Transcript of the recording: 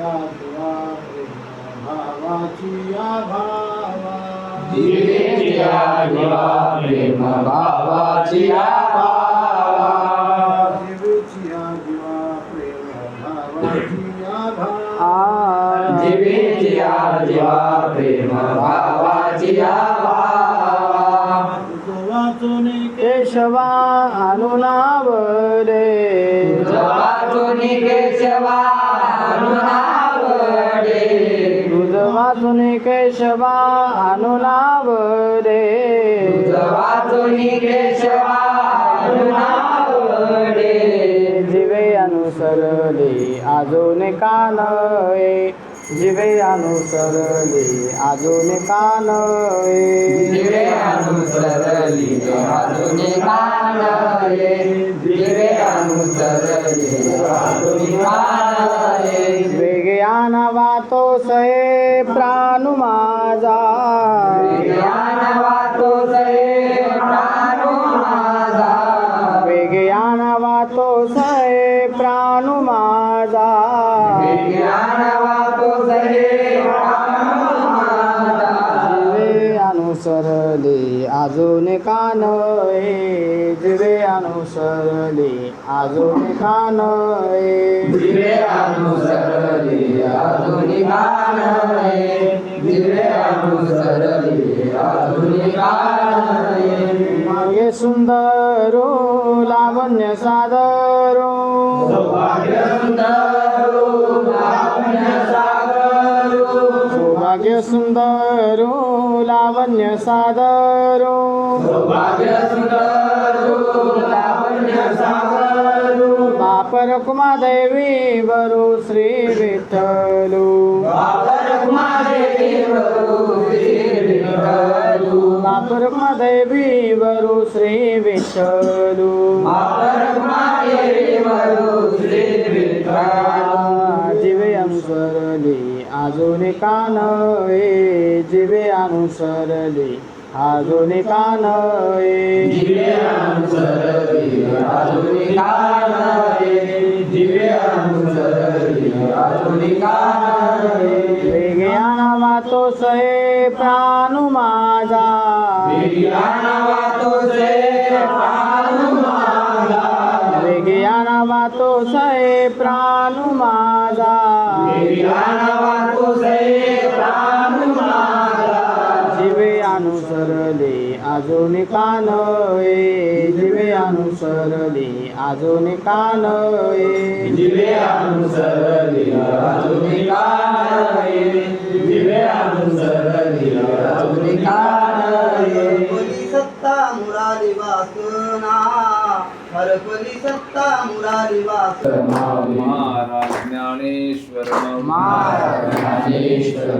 आठवा भावाची आभावा जीवेची आठवा प्रेम भावाची आभावा आठवा प्रेम भावाची आभावा जीवेची आठवा प्रेम भावाची आभावा वाचून केशवा अनुनाव रे वाचुनी केशवा वाचून अनुनाव अनुनावडे जिवे अनुसरले अजून कान जिवे अनुसरले अजून कान दिवे अनुसरली अजुनी कानये वेगयान वातो सये प्राणु माझा. ज्ञान वातो सये माझा वेगयान वातो सये प्राणु माझा. अनुसर जिवे अनुसरले अजून कान जिवे अनुसरले अजून कान दिवे अनुसरली अजुनी कानये दिवे अनुसरली अजुनी कानये मागे सुंदरो लावण्य सादरो. सौभाग्य सुंदरो लावण्य सागरो सौभाग्य सुंदरो लावण्य सादरो बापर कुमा देवी वरु श्री विठ्ठलू। बापर कुमारे वरु श्री विठ्ठलू बापर कुमादेवी वरु श्री विठ्ठलू। अनुसरले. अजून कान जिवे अनुसरले. अजून कान दिवे अनुसरली. अजुनी कानये दिवे अनुसरली. अजुनी कानये वेगयान वातो सये प्राणु माझा. विज्ञान वातो से प्राणु माझा वेगयान वातो सये प्राणु माझा. विज्ञान वातो से प्राणु माझा. जिवे अनुसरले अजून कान जिवे अनुसरले अजून कान दिवे अनुसरली अजुनी कानये दिवे अनुसरली अजुनी कानये सत्ता मुरारी वासना હરકોની સત્તા મુરારી વાસ. મારા જ્ઞાનેશ્વર મારા જ્ઞાનેશ્વર